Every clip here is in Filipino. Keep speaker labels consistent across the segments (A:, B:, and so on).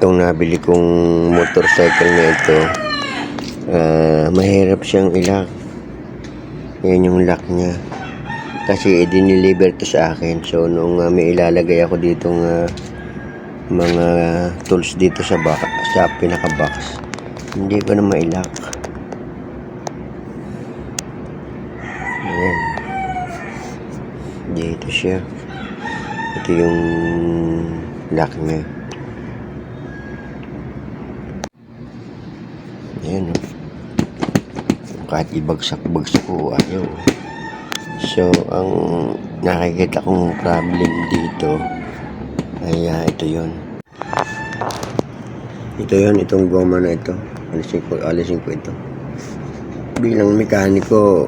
A: itong nabili kong motorcycle na ito, ah, mahirap siyang ilak. Yan yung lock niya. Kasi i-deliver to sa akin. So, nung ah, may ilalagay ako ditong ah, mga tools dito sa, baka, sa pinaka-box, hindi ko na mailak. Ayan. Dito siya. Ito yung lock niya. Ayan o. Kahit ibagsak-bagsak ko, ayaw. So, ang nakikita kong problem dito ay ah, ito yon. Ito yon itong goma na ito. Alisin ko, alisin ko ito. Bilang mekaniko,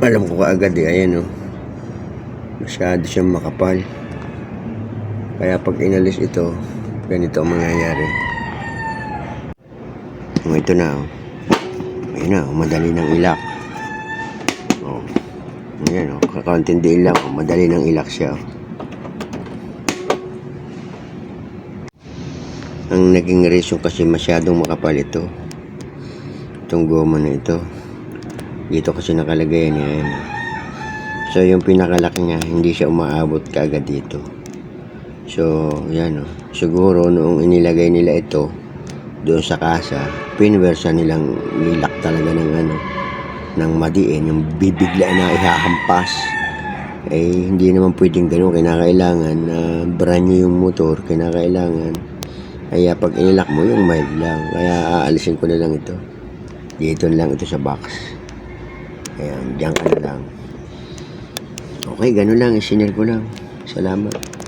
A: alam ko kaagad eh, ayan o. Masyado siyang makapal. Kaya pag inalis ito, ganito ang mangyayari. Oh, ito na oh. Ayun na, oh, madali ng ilak. Oh. Ayan oh, kakaunting diin lang oh, madali ng ilak siya oh. Ang naging reason kasi masyadong makapal ito. Itong goma na ito. Dito kasi nakalagay yan yan. So yung pinakalaki niya, hindi siya umaabot kaagad dito. So, yan o. Siguro noong inilagay nila ito doon sa kasa, pinwersa nilang nilak talaga ng ano, ng madiin, yung bibigla na ihahampas. Eh, hindi naman pwedeng ganun. Kinakailangan na brand new yung motor. Kinakailangan. Kaya pag inilak mo, yung mild lang. Kaya aalisin ko na lang ito. Dito lang ito sa box. Ayan, diyan ka na lang. Okay, ganun lang. Isinil ko lang. Salamat.